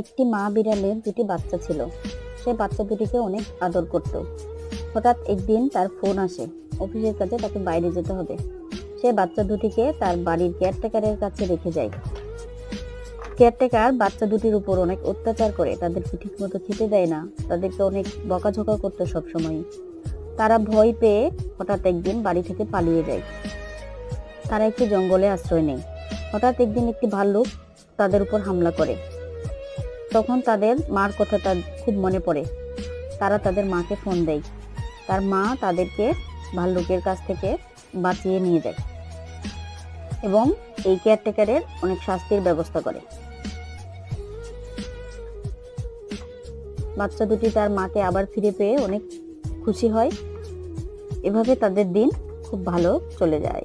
একটি মা বিড়ালের দুটি বাচ্চা ছিল। সে বাচ্চা দুটিকে অনেক আদর করত। হঠাৎ একদিন তার ফোন আসে, অফিসের কাজে তাকে বাইরে যেতে হবে। সে বাচ্চা দুটিকে তার বাড়ির কেয়ারটেকারের কাছে রেখে যায়। কেয়ারটেকার বাচ্চা দুটির উপর অনেক অত্যাচার করে, তাদেরকে ঠিকমতো খেতে দেয় না, তাদেরকে অনেক বকাঝকা করতো সবসময় তারা ভয় পেয়ে হঠাৎ একদিন বাড়ি থেকে পালিয়ে যায়। তারা একটি জঙ্গলে আশ্রয় নেয়। হঠাৎ একদিন একটি ভাল্লুক তাদের উপর হামলা করে। তখন তাদের মার কথা তার খুব মনে পড়ে। তারা তাদের মাকে ফোন দেয়। তার মা তাদেরকে ভাল্লুকের কাছ থেকে বাঁচিয়ে নিয়ে যায় এবং এই কেয়ারটেকারের অনেক শাস্তির ব্যবস্থা করে। বাচ্চা দুটি তার মাকে আবার ফিরে পেয়ে অনেক খুশি হয়। এভাবে তাদের দিন খুব ভালো চলে যায়।